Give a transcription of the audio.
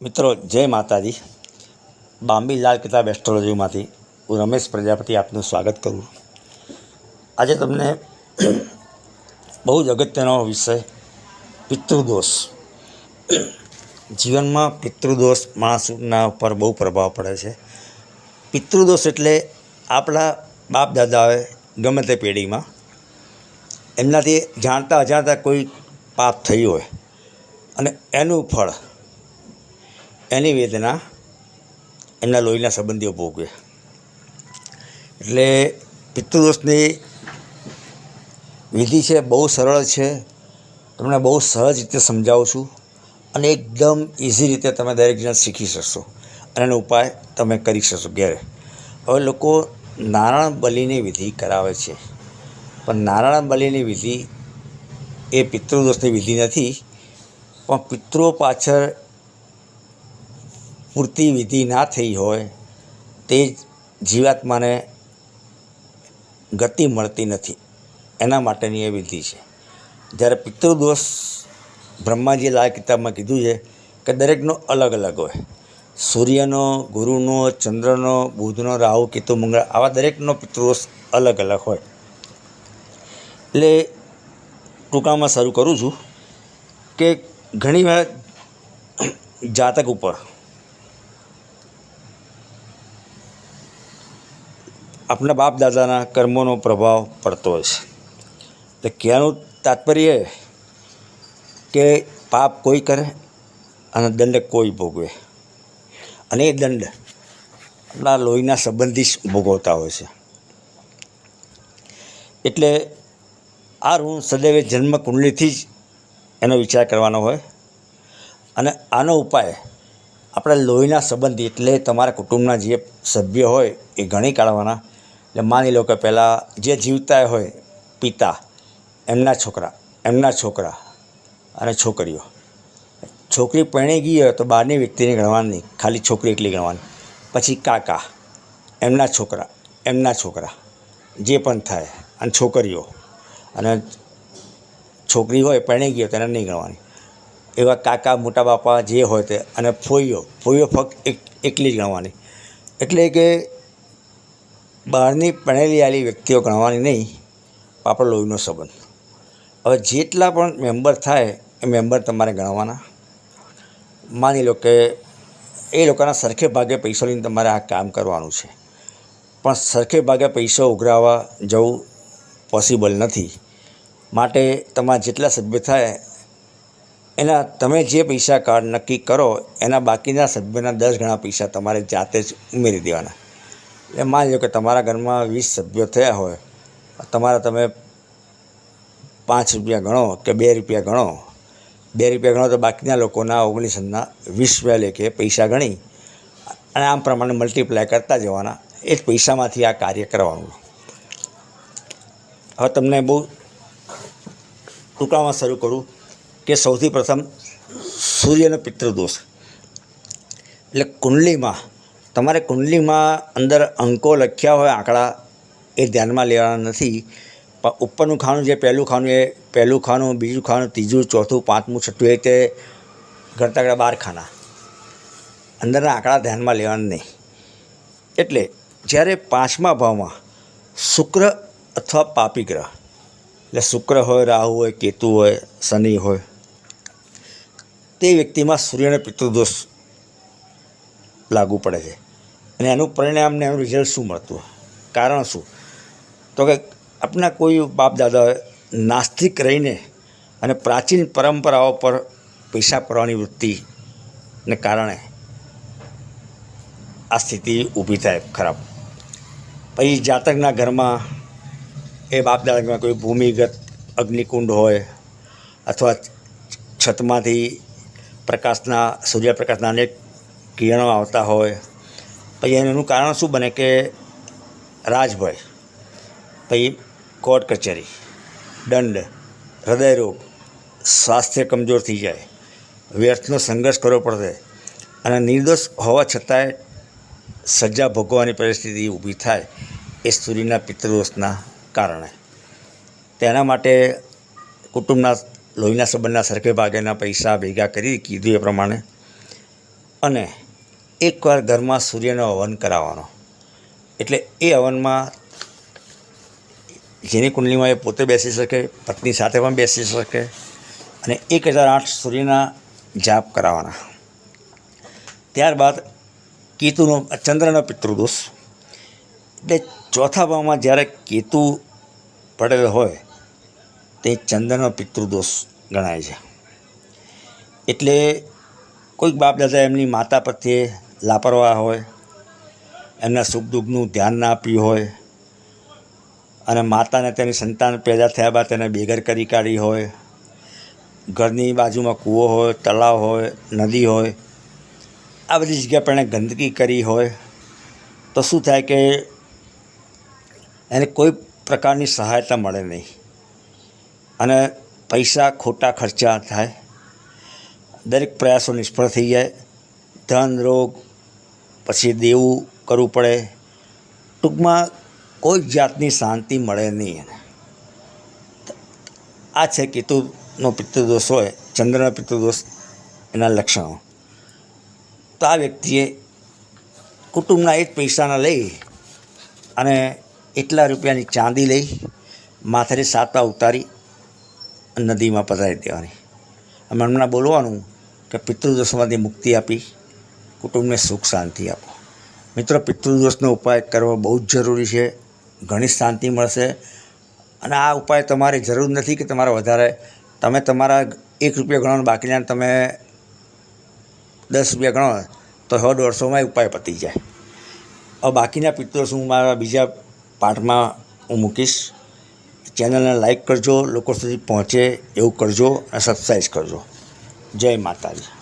મિત્રો, જય માતાજી. બાંબી લાલ કિતાબ એસ્ટ્રોલોજીમાંથી હું રમેશ પ્રજાપતિ આપનું સ્વાગત કરું. આજે તમને બહુ જ અગત્યનો વિષય પિતૃદોષ. જીવનમાં પિતૃદોષ માણસના ઉપર બહુ પ્રભાવ પડે છે. પિતૃદોષ એટલે આપણા બાપ દાદાઓએ ગમે તે પેઢીમાં એમનાથી જાણતા અજાણતા કોઈ પાપ થયું હોય અને એનું ફળ એની વેદના એમના લોહીના સંબંધીઓ ભોગવે. એટલે પિતૃદોષની વિધિ છે, બહુ સરળ છે. તમને બહુ સહજ રીતે સમજાવું છું અને એકદમ ઇઝી રીતે તમે દરેક જણ શીખી શકશો અને એનો ઉપાય તમે કરી શકશો ઘેરે. હવે લોકો નારાયણ બલિની વિધિ કરાવે છે. પણ નારાયણ બલિની વિધિ એ પિતૃદોષની વિધિ નથી, પણ પિતૃઓ પાછળ પૂરતી વિધિ ના થઈ હોય તે જીવાત્માને ગતિ મળતી નથી. એના માટેની એ વિધિ છે. જ્યારે પિતૃદોષ બ્રહ્માજી લાલ કિતાબમાં કીધું છે કે દરેકનો અલગ અલગ હોય. સૂર્યનો, ગુરુનો, ચંદ્રનો, બુધનો, રાહુ, કેતુ, મંગળ આવા દરેકનો પિતૃદોષ અલગ અલગ હોય. એટલે ટૂંકામાં શરૂ કરું છું કે ઘણીવાર જાતક ઉપર આપણા બાપ દાદાના કર્મોનો પ્રભાવ પડતો છે. એટલે કહેવાનું તાત્પર્ય કે પાપ કોઈ કરે અને દંડ કોઈ ભોગવે. અને એ દંડ આપણા લોહીના સંબંધી જ ભોગવતા હોય છે. એટલે આ ઋણ સદૈવે જન્મ કુંડલીથી જ એનો વિચાર કરવાનો હોય. અને આનો ઉપાય આપણે લોહીના સંબંધી એટલે તમારા કુટુંબના જે સભ્ય હોય એ ગણી કાઢવાના. એટલે માની લો કે પહેલાં જે જીવતા હોય પિતા, એમના છોકરા એમના છોકરા અને છોકરીઓ. છોકરી પરણી ગઈ હોય તો બહારની વ્યક્તિને ગણવાની ખાલી છોકરી એકલી ગણવાની. પછી કાકા, એમના છોકરા એમના છોકરા, જે પણ થાય, અને છોકરીઓ. અને છોકરી હોય, પરણી ગઈ હોય તેને નહીં ગણવાની. એવા કાકા, મોટા બાપા જે હોય તે, અને ફોઈઓ ફોઈઓ ફક્ત એક, એકલી જ ગણવાની. એટલે કે બહારની પરણેલી આવેલી વ્યક્તિઓ ગણવાની નહીં, પાપડ લોહીનો સંબંધ. હવે જેટલા પણ મેમ્બર થાય એ મેમ્બર તમારે ગણવાના. માની લો કે એ લોકોના સરખે ભાગે પૈસો લઈને તમારે આ કામ કરવાનું છે. પણ સરખે ભાગે પૈસો ઉઘરાવવા જવું પોસિબલ નથી. માટે તમારા જેટલા સભ્ય થાય, એના તમે જે પૈસા કાર્ડ નક્કી કરો, એના બાકીના સભ્યના દસ ગણા પૈસા તમારે જાતે જ ઉમેરી દેવાના. એટલે માની લો કે તમારા ઘરમાં વીસ સભ્યો થયા હોય, તમારા તમે પાંચ રૂપિયા ગણો કે બે રૂપિયા ગણો, બે રૂપિયા ગણો તો બાકીના લોકોના ઓગણીસના વીસ રૂપિયા લેખે પૈસા ગણી અને આમ પ્રમાણે મલ્ટીપ્લાય કરતા જવાના. એ જ પૈસામાંથી આ કાર્ય કરવાનું. હવે તમને બહુ ટૂંકામાં શરૂ કરું કે સૌથી પ્રથમ સૂર્યનો પિતૃદોષ. એટલે કુંડલીમાં તમારે કુંડલીમાં અંદર અંકો લખ્યા હોય, આંકડા, એ ધ્યાનમાં લેવાના નથી. ઉપરનું ખાનું જે પહેલું ખાનું એ, પહેલું ખાનું બીજું ખાનું ત્રીજું, ચોથું, પાંચમું, છઠ્ઠું, એ રીતે ઘરતા ઘડા બાર ખાના. અંદરના આંકડા ધ્યાનમાં લેવાના નહીં. એટલે જ્યારે પાંચમા ભાવમાં શુક્ર અથવા પાપી ગ્રહ, એટલે શુક્ર હોય, રાહુ હોય, કેતુ હોય, શનિ હોય, તે વ્યક્તિમાં સૂર્યને પિતૃદોષ લાગુ પડે છે. અને એનું પરિણામ ને એનું રિઝલ્ટ શું મળતું? કારણ શું? તો કે આપણા કોઈ બાપ દાદા નાસ્તિક રહીને અને પ્રાચીન પરંપરાઓ પર પૈસા પરવાની વૃત્તિને કારણે આ સ્થિતિ ઊભી થાય ખરાબ. પછી જાતકના ઘરમાં એ બાપ દાદામાં કોઈ ભૂમિગત અગ્નિકુંડ હોય અથવા છતમાંથી પ્રકાશના, સૂર્યપ્રકાશના અનેક કિરણો આવતા હોય પછી એનું કારણ શું બને કે રાજભય, પછી કોર્ટ કચેરી, દંડ હૃદયરોગ સ્વાસ્થ્ય કમજોર થઈ જાય, વ્યર્થનો સંઘર્ષ કરવો પડશે અને નિર્દોષ હોવા છતાંય સજા ભોગવવાની પરિસ્થિતિ ઊભી થાય એ સૂર્યના પિતૃદોષના કારણે. તેના માટે કુટુંબના લોહીના સંબંધના સરખે ભાગેના પૈસા ભેગા કરી કીધું એ પ્રમાણે અને એકવાર ઘરમાં સૂર્યનો હવન કરાવવાનો. એટલે એ હવનમાં જેની કુંડલીમાં એ પોતે બેસી શકે, પત્ની સાથે પણ બેસી શકે અને એક હજાર આઠ સૂર્યના જાપ કરાવવાના. ત્યારબાદ કેતુનો, ચંદ્રનો પિતૃદોષ. એટલે ચોથા ભાવમાં જ્યારે કેતુ પડેલો હોય, તે ચંદ્રનો પિતૃદોષ ગણાય છે. એટલે કોઈક બાપ દાદા એમની માતા પ્રત્યે લાપરવાહ હોય, એમના સુખ દુઃખનું ધ્યાન ના આપ્યું હોય, અને માતાને તેની સંતાન પેદા થયા બાદ તેને બેઘર કરી કાઢી હોય, ઘરની બાજુમાં કૂવો હોય, તળાવ હોય, નદી હોય, આ બધી જગ્યા પર એણે ગંદકી કરી હોય, તો શું થાય કે એને કોઈ પ્રકારની સહાયતા મળે નહીં. અને પૈસા ખોટા ખર્ચા થાય, દરેક પ્રયાસો નિષ્ફળ થઈ જાય, ધન, રોગ પછી દેવું કરવું પડે. ટૂંકમાં કોઈ જાતની શાંતિ મળે નહીં આ છે કેતુનો પિતૃદોષ હોય, ચંદ્રના પિતૃદોષ, એના લક્ષણો. તો આ વ્યક્તિએ કુટુંબના એ જ પૈસાના લઈ અને એટલા રૂપિયાની ચાંદી લઈ માથેથી સાતા ઉતારી નદીમાં પધારી દેવાની. અને હમણાં બોલવાનું કે પિતૃદોષમાંથી મુક્તિ આપી. કુટુંબને સુખ શાંતિ આપો. મિત્રો પિતૃદોષનો ઉપાય કરવો બહુ જ જરૂરી છે. ઘણી શાંતિ મળશે. અને આ ઉપાય તમારે જરૂર નથી કે તમારે વધારે. તમે તમારા એક રૂપિયા ગણો બાકીના તમે દસ રૂપિયા ગણો તો સો દોઢસોમાં ઉપાય પતી જાય. હવે બાકીના પિત્રોસ હું મારા બીજા પાઠમાં હું મૂકીશ. ચેનલને લાઈક કરજો, લોકો સુધી પહોંચે એવું કરજો અને સબસ્ક્રાઈબ કરજો. જય માતાજી.